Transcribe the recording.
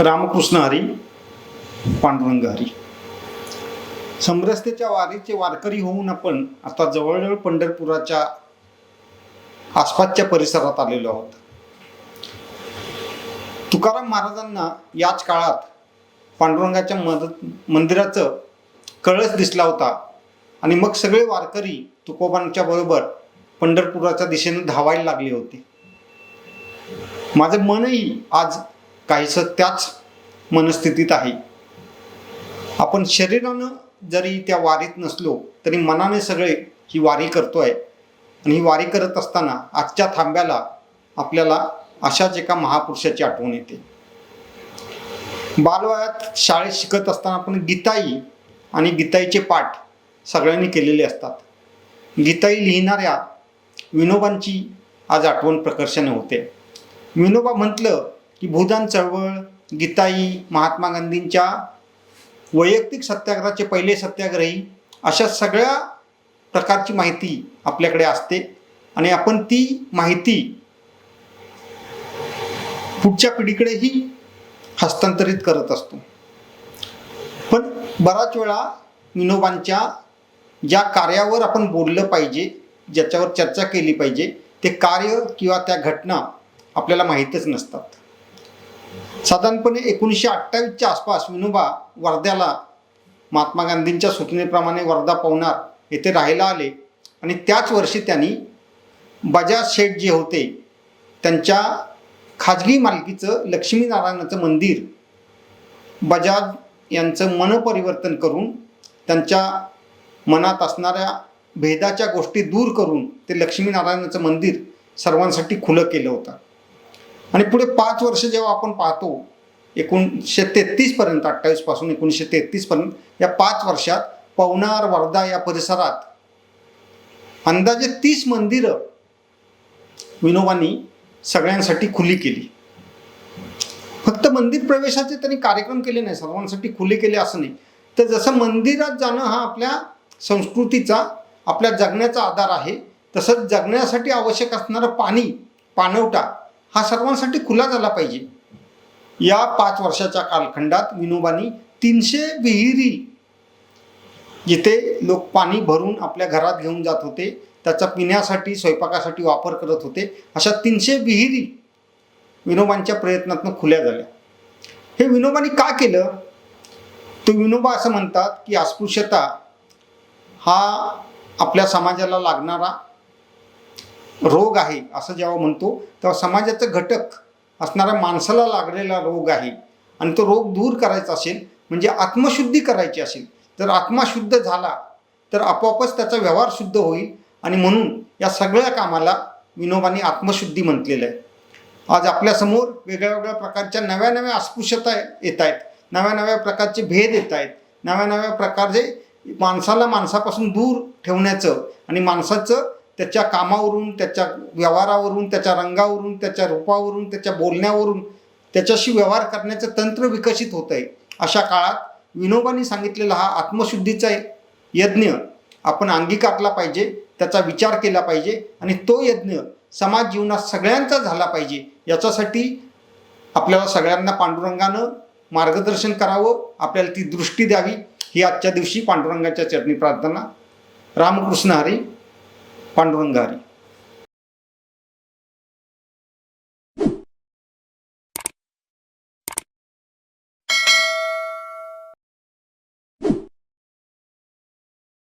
रामकृष्ण हरी पांडुरंग हरी. समरस्तेच्या वारीचे वारकरी होऊन आपण आता जवळजवळ पंढरपुराच्या आसपासच्या परिसरात आलेलो आहोत. तुकाराम महाराजांना याच काळात पांडुरंगाच्या मदत मंदिराचं कळस दिसला होता आणि मग सगळे वारकरी तुकोबांच्या बरोबर पंढरपुराच्या दिशेने धावायला लागले होते. माझं मनही आज काहीसं त्याच मनस्थितीत आहे. आपण शरीरानं जरी त्या वारीत नसलो तरी मनाने सगळे ही वारी करतोय. आणि ही वारी करत असताना आजच्या थांब्याला आपल्याला अशाच एका महापुरुषाची आठवण येते. बालवयात शाळेत शिकत असताना आपण गीताई आणि गीताईचे पाठ सगळ्यांनी केलेले असतात. गीताई लिहिणाऱ्या विनोबांची आज आठवण प्रकर्षाने होते. विनोबा म्हटलं की भूदान चळवळ गीताई महात्मा गांधींच्या वैयक्तिक सत्याग्रहाचे पहिले सत्याग्रही अशा सगळ्या प्रकारची माहिती आपल्याकडे असते. आणि आपण ती माहिती पुढच्या पिढीकडेही हस्तांतरित करत असतो. पण बराच वेळा विनोबांच्या ज्या कार्यावर आपण बोललं पाहिजे ज्याच्यावर चर्चा केली पाहिजे ते कार्य किंवा त्या घटना आपल्याला माहीतच नसतात. साधारणपणे एकोणीसशे अठ्ठावीसच्या आसपास विनोबा वर्ध्याला महात्मा गांधींच्या सूचनेप्रमाणे वर्धा पवनार येथे राहायला आले. आणि त्याच वर्षी त्यांनी बजाज शेठ जे होते त्यांच्या खाजगी मालकीचं लक्ष्मीनारायणाचं मंदिर बजाज यांचं मनपरिवर्तन करून त्यांच्या मनात असणाऱ्या भेदाच्या गोष्टी दूर करून ते लक्ष्मीनारायणाचं मंदिर सर्वांसाठी खुलं केलं होतं. आणि पुढे पाच वर्ष जेव्हा आपण पाहतो एकोणीसशे तेहतीसपर्यंत अठ्ठावीसपासून एकोणीसशे तेहतीसपर्यंत या पाच वर्षात पवनार वर्धा या परिसरात अंदाजे तीस मंदिरं विनोबांनी सगळ्यांसाठी खुली केली. फक्त मंदिर प्रवेशाचे त्यांनी कार्यक्रम केले नाही सर्वांसाठी खुले केले असं नाही. तर जसं मंदिरात जाणं हा आपल्या संस्कृतीचा आपल्या जगण्याचा आधार आहे तसंच जगण्यासाठी आवश्यक असणारं पाणी पाणवटा हा सर्वांसाठी खुला झाला पाहिजे. या पाच वर्षाच्या कालखंडात विनोबांनी तीनशे विहिरी जिथे लोक पाणी भरून आपल्या घरात घेऊन जात होते त्याचा पिण्यासाठी स्वयंपाकासाठी वापर करत होते अशा तीनशे विहिरी विनोबांच्या प्रयत्नातून खुल्या झाल्या. हे विनोबांनी का केलं? तो विनोबा असं म्हणतात की अस्पृश्यता हा आपल्या समाजाला लागणारा रोग आहे असं जेव्हा म्हणतो तेव्हा समाजाचं घटक असणाऱ्या माणसाला लागलेला रोग आहे. आणि तो रोग दूर करायचा असेल म्हणजे आत्मशुद्धी करायची असेल जर आत्मा शुद्ध झाला तर आपोआपच त्याचा व्यवहार शुद्ध होईल. आणि म्हणून या सगळ्या कामाला विनोबांनी आत्मशुद्धी म्हटलेलं आहे. आज आपल्यासमोर वेगळ्या वेगळ्या प्रकारच्या नव्या नव्या अस्पृश्यता येत आहेत नव्या नव्या प्रकारचे भेद येत आहेत नव्या नव्या प्रकारचे माणसाला माणसापासून दूर ठेवण्याचं आणि माणसाचं त्याच्या कामावरून त्याच्या व्यवहारावरून त्याच्या रंगावरून त्याच्या रूपावरून त्याच्या बोलण्यावरून त्याच्याशी व्यवहार करण्याचं तंत्र विकसित होत आहे. अशा काळात विनोबांनी सांगितलेला हा आत्मशुद्धीचा यज्ञ आपण अंगीकारला पाहिजे त्याचा विचार केला पाहिजे आणि तो यज्ञ समाज जीवनात सगळ्यांचा झाला पाहिजे. याच्यासाठी आपल्याला सगळ्यांना पांडुरंगानं मार्गदर्शन करावं आपल्याला ती दृष्टी द्यावी. ही आजच्या दिवशी पांडुरंगाच्या चरणी प्रार्थना. रामकृष्ण हरी. पांडुरंग हरी